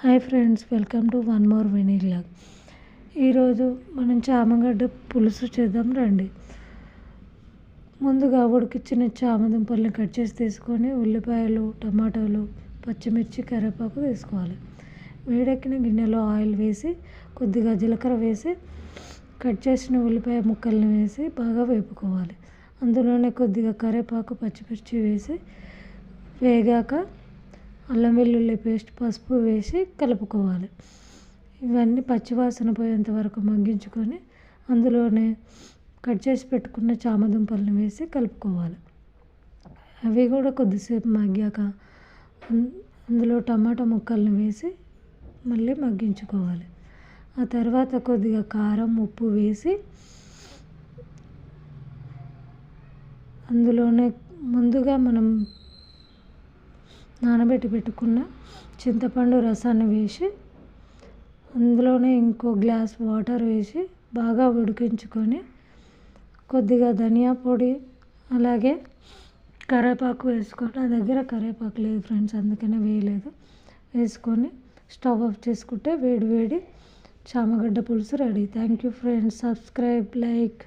Hi friends welcome to one more vlog ఈరోజు మనం చామగడ్డ పులుసు చేద్దాం రండి. ముందుగా ఉడికిచ్చిన చామదుంపల్ని కట్ చేసి తీసుకొని ఉల్లిపాయలు టమాటాలు పచ్చిమిర్చి కరివేపాకు వేసుకోవాలి. వేడెక్కిన గిన్నెలో ఆయిల్ వేసి కొద్దిగా జీలకర్ర వేసి కట్ చేసిన ఉల్లిపాయ ముక్కల్ని వేసి బాగా వేపుకోవాలి. అందులోనే కొద్దిగా కరివేపాకు పచ్చిమిర్చి వేసి వేగాక అల్లం వెల్లుల్లి పేస్ట్ పసుపు వేసి కలుపుకోవాలి. ఇవన్నీ పచ్చివాసన పోయేంత వరకు మగ్గించుకొని అందులోనే కట్ చేసి పెట్టుకున్న చామదుంపలను వేసి కలుపుకోవాలి. అవి కూడా కొద్దిసేపు మగ్గాక అందులో టమాటా ముక్కల్ని వేసి మళ్ళీ మగ్గించుకోవాలి. ఆ తర్వాత కొద్దిగా కారం ఉప్పు వేసి అందులోనే ముందుగా మనం నానబెట్టి పెట్టుకున్న చింతపండు రసాన్ని వేసి అందులోనే ఇంకో గ్లాస్ వాటర్ వేసి బాగా ఉడికించుకొని కొద్దిగా ధనియా పొడి అలాగే కరేపాకు వేసుకొని నా దగ్గర కరేపాకు లేదు ఫ్రెండ్స్ అందుకనే వేయలేదు. వేసుకొని స్టవ్ ఆఫ్ చేసుకుంటే వేడి వేడి చామగడ్డ పులుసు ready. Thank you friends. Subscribe like.